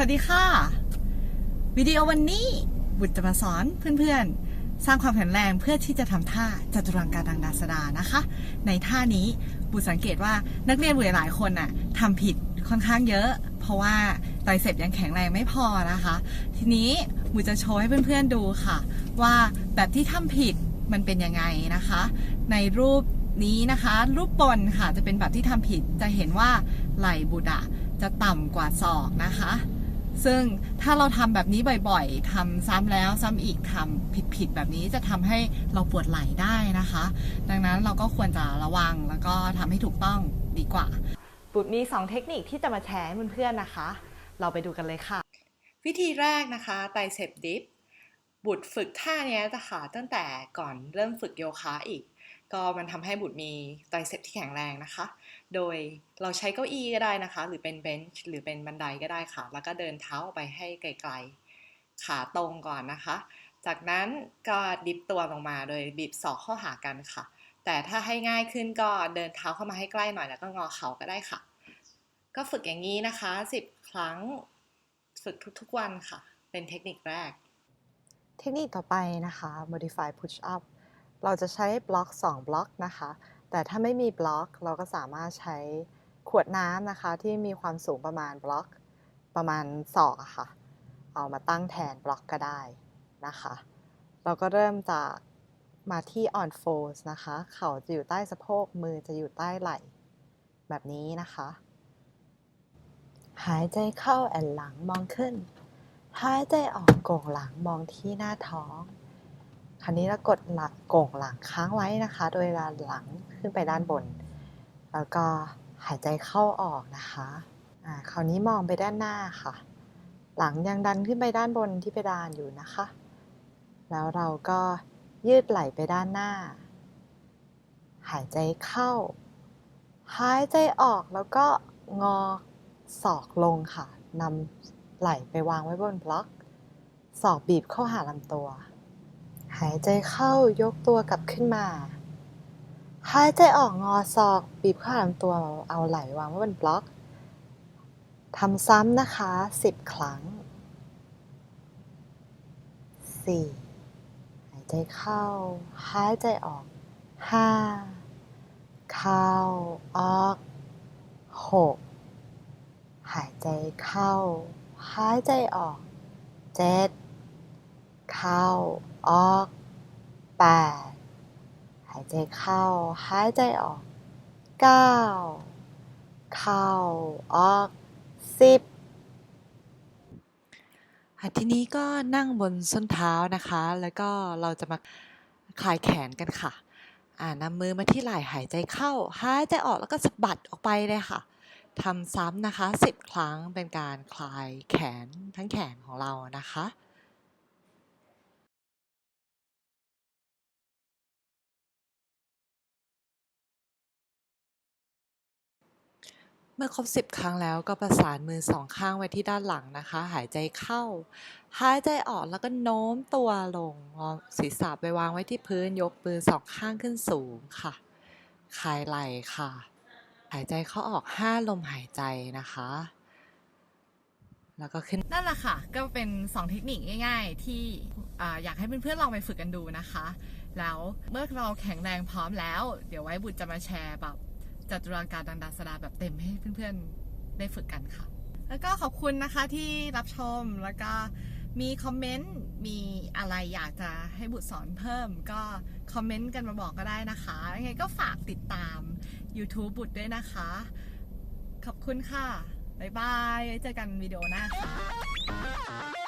วัสดีค่ะ วิดีโอวันนี้บุตรจะมาสอนเพื่อนๆ สร้างความแข็งแรงเพื่อที่จะทำท่าจัตุรังการดังดาสดานะคะ ในท่านี้บุตรสังเกตว่านักเรียนบุตรหลายคนน่ะทำผิดค่อนข้างเยอะ เพราะว่าไตรเสพยังแข็งแรงไม่พอนะคะ ทีนี้บุตรจะโชว์ให้เพื่อนๆดูค่ะ ว่าแบบที่ทำผิดมันเป็นยังไงนะคะ ในรูปนี้นะคะ รูปบนค่ะจะเป็นแบบที่ทำผิดจะเห็นว่าไหล่บุตรอะจะต่ำกว่าศอกนะคะ ซึ่งถ้าเราทำแบบนี้บ่อยๆทำซ้ำแล้วซ้ำอีกทำผิดๆแบบนี้จะทำให้เราปวดไหล่ได้นะคะ ดังนั้นเราก็ควรจะระวังแล้วก็ทำให้ถูกต้องดีกว่า บุตรมี 2 เทคนิคที่จะมาแชร์ให้เพื่อนๆนะคะ เราไปดูกันเลยค่ะ วิธีแรกนะคะไตรเซปดิฟบุตรฝึกท่าเนี้ยจะค่ะตั้งแต่ก่อนเริ่มฝึกโยคะอีก ก็มันทำให้บุตรมีไตรเซปที่แข็งแรงนะคะ โดยเราใช้เก้าอี้ก็ได้นะคะ หรือเป็นเบนช์หรือเป็นบันไดก็ได้ค่ะ แล้วก็เดินเท้าออกไปให้ไกลๆ ขาตรงก่อนนะคะ จากนั้นก็ดิฟตัวลงมาโดยบีบศอกข้าหากันค่ะ แต่ถ้าให้ง่ายขึ้นก็เดินเท้าเข้ามาให้ใกล้หน่อยแล้วก็งอเข่าก็ได้ค่ะ ก็ฝึกอย่างนี้นะคะ 10 ครั้งฝึกทุกๆวันค่ะ เป็นเทคนิคแรก เทคนิคต่อไปนะคะ modify push up เราจะใช้บล็อก 2 บล็อกนะคะ แต่ถ้าไม่มีบล็อกเราก็สามารถใช้ขวดน้ำนะคะ ที่มีความสูงประมาณบล็อกประมาณศอกค่ะ เอามาตั้งแทนบล็อกก็ได้นะคะ เราก็เริ่มจากมาที่ on folds นะคะ เข่าจะอยู่ใต้สะโพก มือจะอยู่ใต้ไหล่ แบบนี้นะคะ หายใจเข้าแอนหลังมองขึ้น หายใจออกโก่งหลังมองที่หน้าท้อง ราวนี้เรากดหลังโก่งหลังค้างไว้นะคะ โดยเวลาหลังขึ้นไปด้านบน แล้วก็หายใจเข้าออกนะคะอ่าคราวนี้มองไปด้านหน้าค่ะ หลังยังดันขึ้นไปด้านบนที่เพดานอยู่นะคะ แล้วเราก็ยืดไหล่ไปด้านหน้า หายใจเข้า หายใจออกแล้วก็งอศอกลงค่ะนำไหล่ไปวางไว้บนบล็อก ศอกบีบเข้าหาลำตัว หายใจเข้ายกตัวกลับขึ้นมา หายใจออกงอศอก บีบข้าลำตัวเอาไหล่วางไว้บนบล็อกทำซ้ำนะคะ10ครั้ง4หายใจเข้า หายใจออก5เข้าออก6หายใจเข้า หายใจออก7เข้า ออก8หายใจเข้า หายใจออก9เข้าออก10อะทีนี้ก็นั่งบนส้นเท้านะคะ แล้วก็เราจะมาคลายแขนกันค่ะ อ่านำมือมาที่ไหล่หายใจเข้า หายใจออกแล้วก็สะบัดออกไปเลยค่ะทำซ้ำนะคะ 10 ครั้งเป็นการคลายแขนทั้งแขนของเรานะคะ เมื่อครบ 10 ครั้งแล้วก็ประสานมือสองข้างไว้ที่ด้านหลังนะคะ หายใจเข้า หายใจออกแล้วก็โน้มตัวลงศีรษะไปวางไว้ที่พื้นยกมือสองข้างขึ้นสูงค่ะคลายไหล่ค่ะ หายใจเข้าออก 5 ลมหายใจนะคะแล้วก็ขึ้นนั่นแหละค่ะ ก็เป็น 2 เทคนิคง่าย ๆ ที่ออยากให้เพื่อนๆลองไปฝึกกันดูนะคะ แล้วเมื่อเราแข็งแรงพร้อมแล้ว เดี๋ยวไว้บุตรจะมาแชร์แบบ จัตุรังการดังดาสดาแบบเต็มให้เพื่อนๆได้ฝึกกันค่ะ แล้วก็ขอบคุณนะคะที่รับชมแล้วก็มีคอมเมนต์มีอะไรอยากจะให้บุตรสอนเพิ่ม ก็คอมเมนต์กันมาบอกก็ได้นะคะยังไงก็ฝากติดตาม YouTube บุตรด้วยนะคะ ขอบคุณค่ะ บ๊ายบาย เจอกันวิดีโอหน้าค่ะ